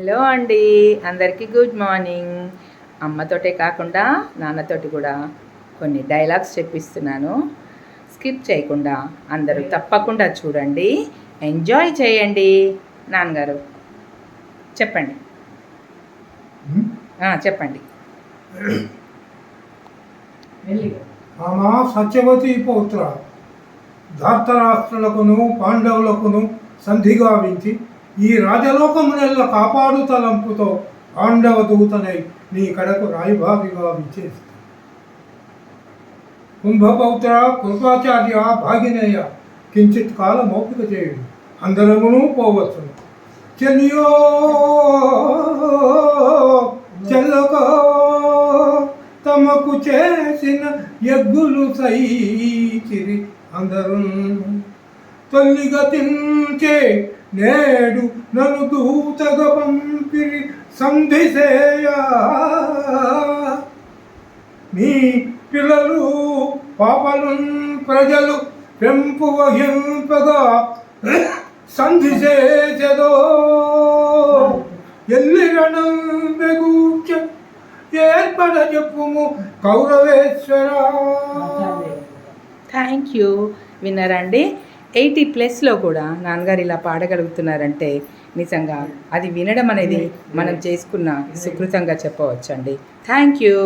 Hello అండి అందరికీ good morning. అమ్మతోటే కాకుండా నాన్నతోటి కూడా కొన్ని డైలాగ్స్ చెప్పిస్తున్నాను. స్కిప్ చేయకుండా అందరూ తప్పకుండా చూడండి. ఎంజాయ్ చేయండి. నాన్నగారు చెప్పండి. ఆ, చెప్పండి. ఆమా సత్యవతి పౌత్ర ధార్తరాష్ట్రులకును పాండవులకును సంధి గావించి ఈ రాజలోకమునెల్ల కాపాడు తలంపుతో పాండవ దూతనై నీ కడకు రాయభాగిగా విచ్చేస్తా కుంభపౌత్ర కృపాచార్య భాగినేయ కించిత్ కాలం మౌపిక చేయుడు. అందరమును పోవచ్చును చెలియో చెల్లకో తమకు చేసిన ఎగ్గులు సైచిరి అందరు తొల్లిగా నేడు నన్ను దూతగా పంపిరి సంధిసేయ. నీ పిల్లలు పాపలు ప్రజలు పెంపు వహింపగా సంధి చేసెదో ఎల్లి రణం బెగూచ ఏర్పడ చెప్పుము కౌరవేశ్వర. Thank you. విన్నారండి? ఎయిటీ ప్లస్లో కూడా నాన్నగారు ఇలా పాడగలుగుతున్నారంటే నిజంగా అది వినడం అనేది మనం చేసుకున్న సుకృతంగా చెప్పవచ్చండి. Thank you.